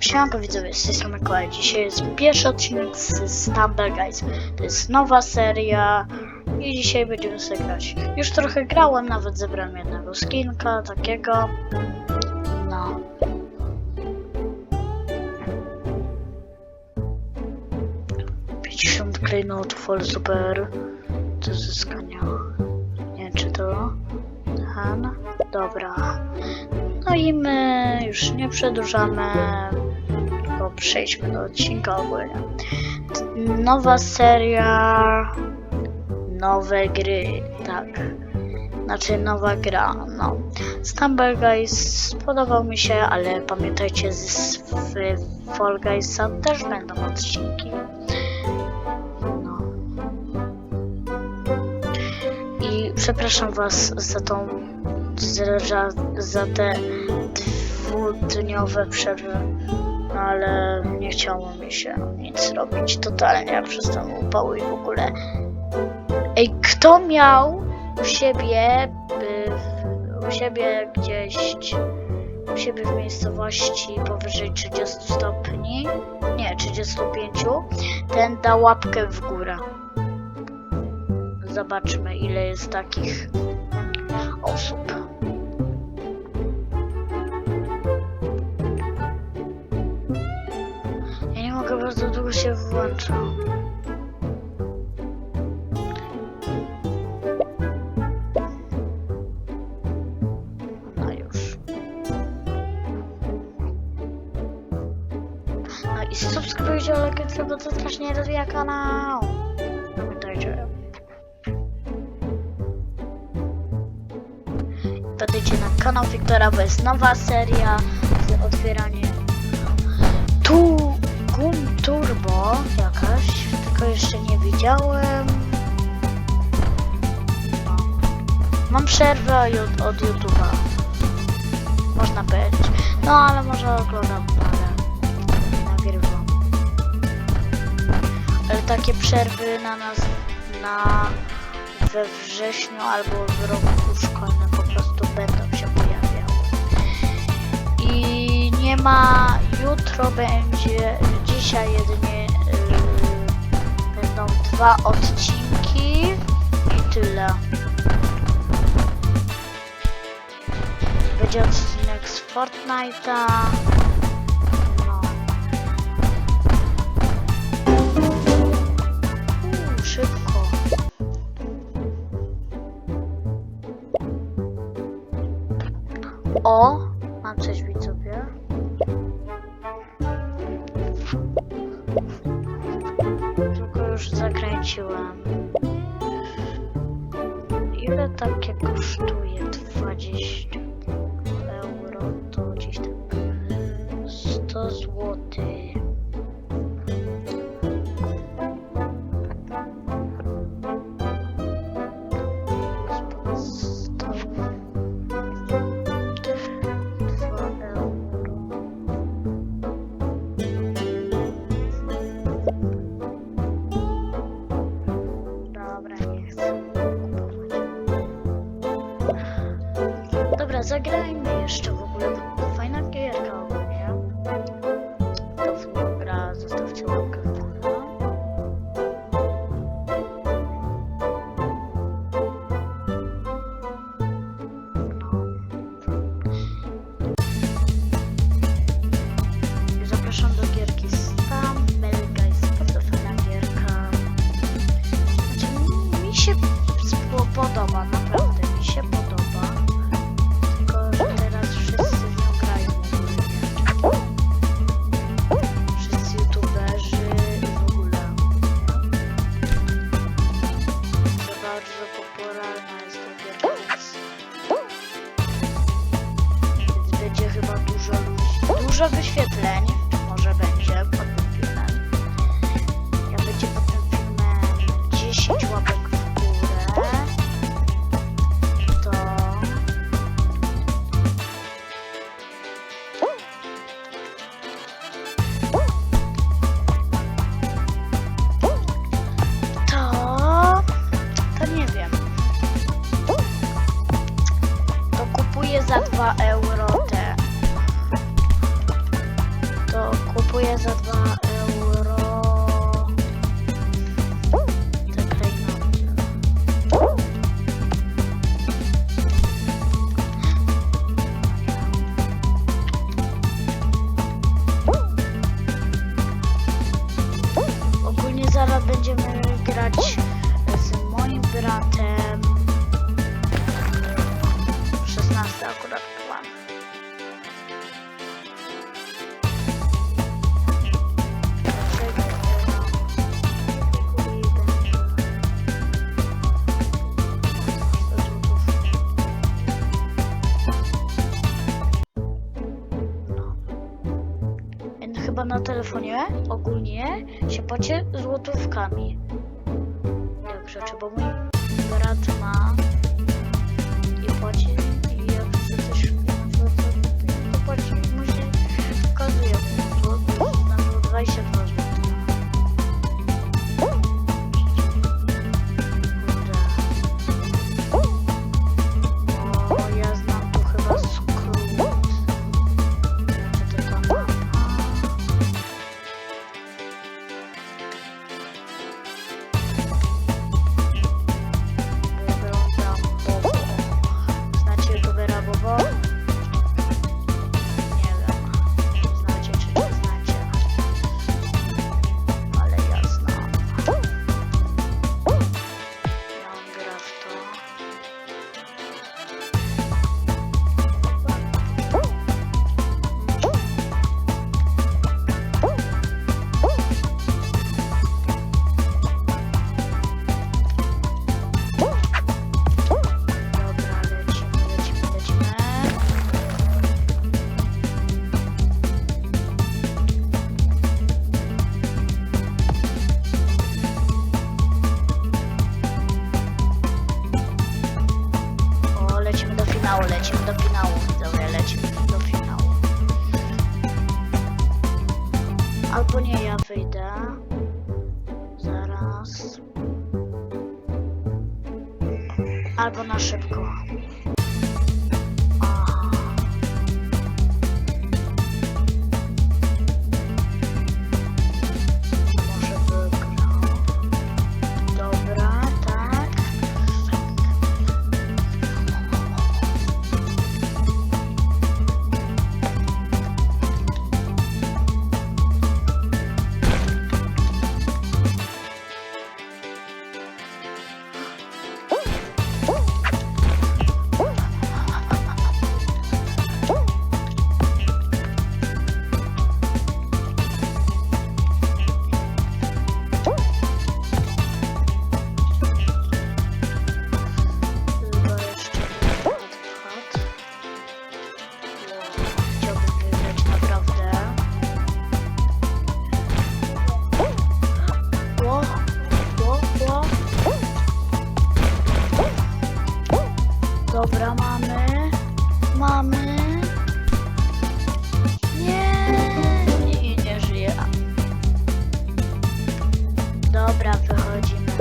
Siemanko widzowie, z tej strony Mikołaj. Dzisiaj jest pierwszy odcinek z Stumble Guys. To jest nowa seria i dzisiaj będziemy sobie grać. Już trochę grałem, nawet zebrałem jednego skinka takiego. No. Pięćdziesiąt klejnotów, ale super. Do zyskania. Nie wiem czy to... Han? Dobra. No i my już nie przedłużamy, przejdźmy do odcinka ogólnie. Nowa seria, nowe gry, tak. Znaczy nowa gra, no. Stumble Guys spodobał mi się, ale pamiętajcie, z Fall Guysa też będą odcinki. No. I przepraszam was za tą za, za te dwudniowe przerwy, ale nie chciało mi się nic robić totalnie przez ten upał i w ogóle. Ej, kto miał u siebie, w- u siebie gdzieś, u siebie w miejscowości powyżej 30 stopni, nie, 35, ten da łapkę w górę. Zobaczmy ile jest takich osób. Mogę bardzo długo się włącza. No już. No i subskrybujcie lekcję, bo to strasznie rozwija kanał. Pamiętajcie. Wpadajcie na kanał Wiktora, bo jest nowa seria z otwieraniem tu Gum Turbo jakaś, tylko jeszcze nie widziałem. Mam przerwę od, od YouTube'a. Można powiedzieć. No ale może oglądam, ale nagrywam. Ale takie przerwy na nas na we wrześniu albo w roku szkolnym po prostu będą się pojawiały. I nie ma, jutro będzie, dzisiaj jedynie yy, będą dwa odcinki i tyle. Będzie odcinek z Fortnite'a. Tylko już zakręciłem. Ile takie kosztuje? 20 Dobra, zagrajmy 2 euro te... To kupuję za 2 euro. Ogólnie zaraz będziemy grać z moim bratem. Na telefonie ogólnie się płaci złotówkami. Rzeczy, bo mój brat ma i płaci Albo nie, ja wyjdę. Zaraz. Albo na szybko. Dobra, mamy. Mamy. Nie, nie, nie żyje. Dobra, wychodzimy.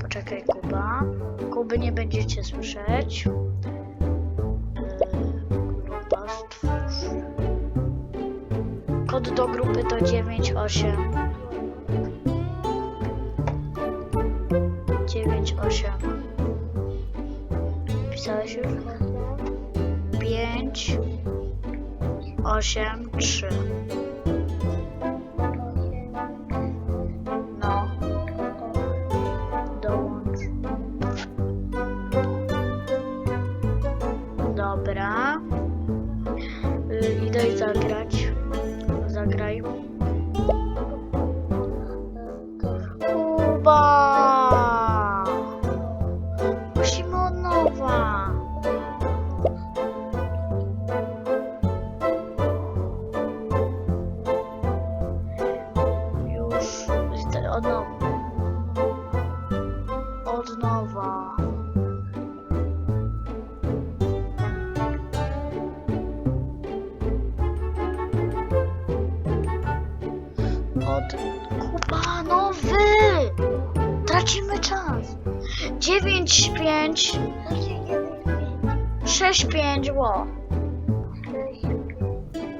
Poczekaj, Kuba. Kuby nie będziecie słyszeć. Yy, Grupa stwórz. Kod do grupy to 98. 98. Pisałeś już? 5 8 3. 9 5 6 5 ło.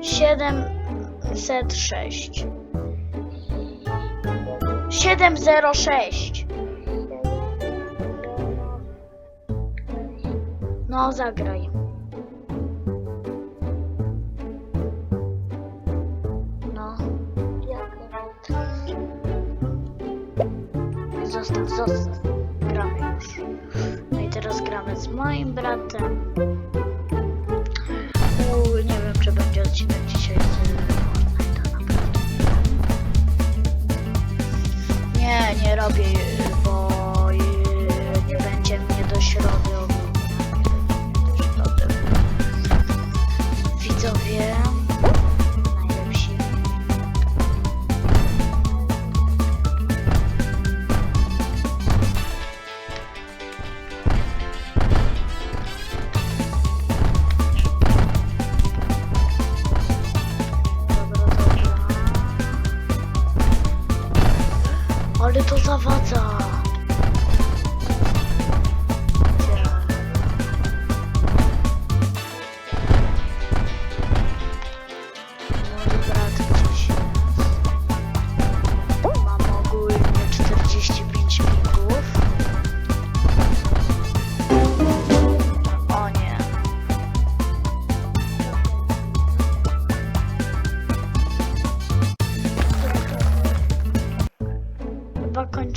706. 706. No, zagraj. No. Zostaw, zostaw. Teraz gramy z moim bratem. Uuu, nie wiem, czy będzie odcinek dzisiaj z Fortnite'a naprawdę. Nie, nie robię,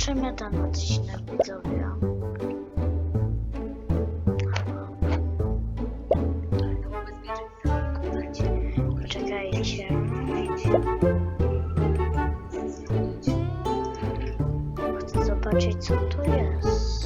Chyba kończymy ten odcinek, widzowie. Poczekajcie. Chcę zobaczyć, co to jest.